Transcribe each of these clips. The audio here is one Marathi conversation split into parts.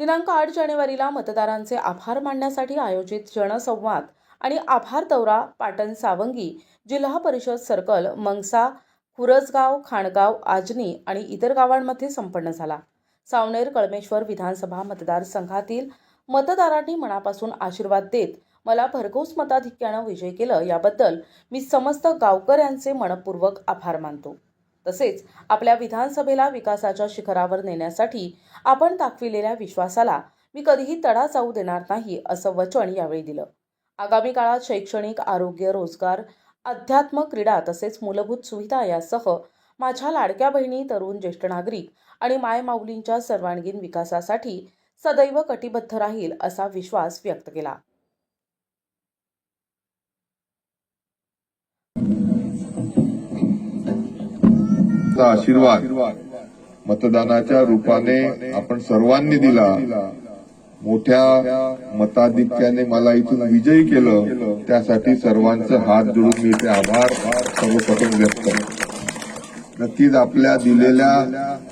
दिनांक आठ जानेवारीला मतदारांचे आभार मानण्यासाठी आयोजित जनसंवाद आणि आभार दौरा पाटण सावंगी जिल्हा परिषद सर्कल मंगसा खुरजगाव खाणगाव आजनी आणि इतर गावांमध्ये संपन्न झाला. सावनेर कळमेश्वर विधानसभा मतदारसंघातील मतदारांनी मनापासून आशीर्वाद देत मला भरघोस मताधिक्यानं विजय केलं याबद्दल मी समस्त गावकऱ्यांचे मनपूर्वक आभार मानतो. तसेच आपल्या विधानसभेला विकासाच्या शिखरावर नेण्यासाठी आपण दाखविलेल्या विश्वासाला मी कधीही तडा जाऊ देणार नाही असं वचन यावेळी दिलं. आगामी काळात शैक्षणिक आरोग्य रोजगार अध्यात्म क्रीडा तसेच मूलभूत सुविधा यासह माझ्या लाडक्या बहिणी तरुण ज्येष्ठ नागरिक आणि मायमाऊलींच्या सर्वांगीण विकासासाठी सदैव कटिबद्ध राहील असा विश्वास व्यक्त केला. त्यांचा आशीर्वाद. मतदानाच्या रूपाने आपण सर्वांनी दिला. मोठ्या मताधिक्याने मला इथून विजयी केलं. त्यासाठी सर्वांचं हात जोडून मी ते आभार सर्वप्रथम व्यक्त नक्कीच आपल्या दिलेल्या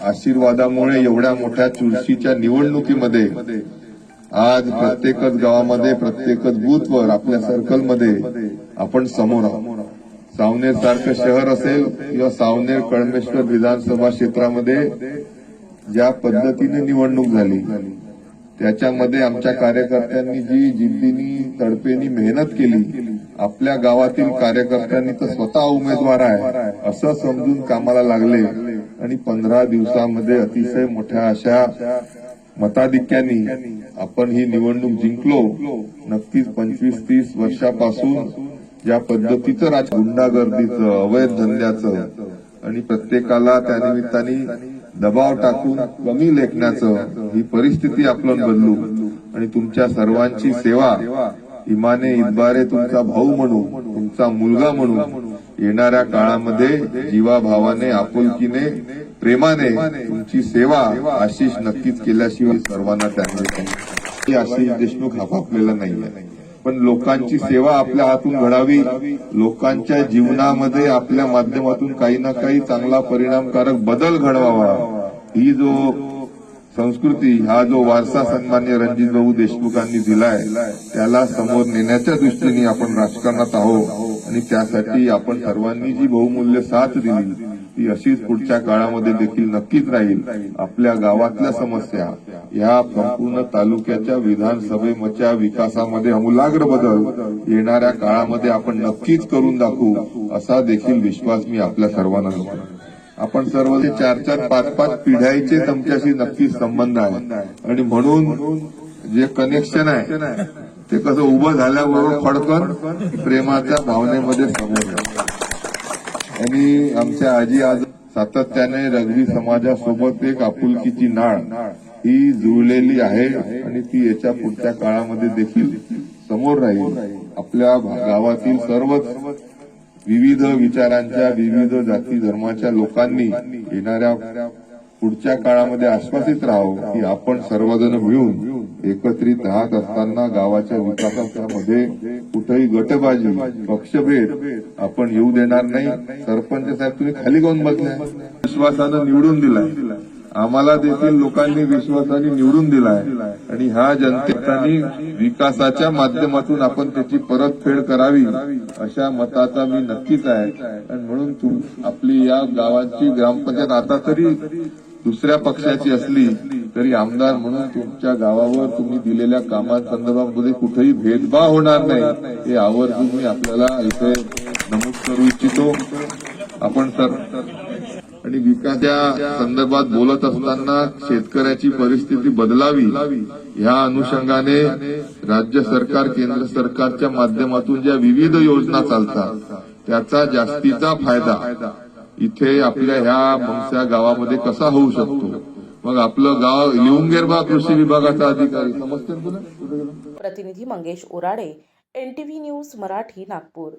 आशीर्वादामुळे एवढ्या मोठ्या चुरशीच्या निवडणुकीमध्ये आज प्रत्येकच गावामध्ये प्रत्येकच बूथवर आपल्या सर्कलमध्ये आपण समोर आहोत. सावनेर सारखं शहर असेल किंवा सावनेर कळमेश्वर विधानसभा क्षेत्रामध्ये ज्या पद्धतीने निवडणूक झाली त्याच्यामध्ये आमच्या कार्यकर्त्यांनी जी जिद्दीनी तडपेनी मेहनत केली आपल्या गावातील कार्यकर्त्यांनी तर स्वतः उमेदवार आहे असं समजून कामाला लागले. आणि पंधरा दिवसामध्ये अतिशय मोठ्या अशा मताधिक्यानी आपण ही निवडणूक जिंकलो. नक्कीच पंचवीस तीस वर्षापासून ज्या पद्धतीचं राज गुंडागर्दीचं अवैध धंद्याचं आणि प्रत्येकाला त्यानिमित्ताने दबाव टाकून कमी लेखण्याचं ही परिस्थिती आपण बदलू आणि तुमच्या सर्वांची सेवा इमाने इतबारे तुमचा भाऊ म्हणू तुमचा मुलगा म्हणू येणाऱ्या काळामध्ये जीवाभावाने आपुलकीने प्रेमाने तुमची सेवा आशिष नक्कीच केल्याशिवाय सर्वांना त्यांनी आशिष देशमुख हापापलेला नाहीये. पण लोकांची सेवा आपल्या हातून घडावी. लोकांच्या जीवनामध्ये आपल्या माध्यमातून काही ना काही चांगला परिणामकारक बदल घडवावा. ही जो संस्कृती हा जो वारसा सन्मान्य रणजित भाऊ देशमुखांनी दिलाय त्याला समोर नेण्याच्या दृष्टीने आपण राजकारणात आहोत. आणि त्यासाठी आपण सर्वांनी जी बहुमूल्य साथ दिली ती अशीच पुढच्या काळामध्ये देखील नक्कीच राहील. आपल्या गावातल्या समस्या या संपूर्ण तालुक्याच्या विधानसभेच्या विकासामध्ये अमूलाग्र बदल येणाऱ्या काळामध्ये आपण नक्कीच करून दाखवू असा देखील विश्वास मी आपल्या सर्वांना देतो आपण सर्व चार चार पाच पाच पिढ्याचे तुमच्याशी नक्कीच संबंध आहे. आणि म्हणून जे कनेक्शन आहे ते कसं उभं झाल्याबरोबर फडकन प्रेमाच्या भावनेमध्ये समोर आणि आमच्या आजी आज सातत्याने रघवी समाजासोबत एक आपुलकीची नाळ ही जुळलेली आहे आणि ती याच्या पुढच्या काळामध्ये देखील समोर राहील. आपल्या गावातील सर्वच विविध विचारांच्या विविध जाती धर्माच्या लोकांनी येणाऱ्या पुढच्या काळामध्ये आश्वासित राहावं की आपण सर्वजण मिळून एकत्रित राहत असताना गावाच्या विकासामध्ये कुठेही गटबाजी पक्षभेद आपण येऊ देणार नाही. सरपंच साहेब तुम्ही खाली कोण बसलाय. विश्वासानं निवडून दिलाय. आम्हाला देखील लोकांनी विश्वासाने निवडून दिलाय. आणि ह्या जनतेने विकासाच्या माध्यमातून आपण त्याची परतफेड करावी अशा मताचा मी नक्कीच आहे. आणि म्हणून तुम आपली या गावांची ग्रामपंचायत आता तरी दुसऱ्या पक्षाची असली तरी आमदार म्हणून तुमच्या गावावर तुम्ही दिलेल्या कामांसंदर्भामध्ये कुठेही भेदभाव होणार नाही. हे आवर्जून मी आपल्याला इथे नमूद करू इच्छितो. आपण तर आणि विकासाच्या संदर्भात बोलत असताना शेतकऱ्याची परिस्थिती बदलावी ह्या अनुषंगाने राज्य सरकार केंद्र सरकारच्या माध्यमातून ज्या विविध योजना चालतात त्याचा जास्तीचा फायदा इथे आपल्या ह्या मनसा गावामध्ये कसा होऊ शकतो? मग आपलं गाव लिहुंगेरबा कृषी विभागाचा अधिकारी. समजते प्रतिनिधी मंगेश ओराडे एनटीव्ही न्यूज मराठी नागपूर.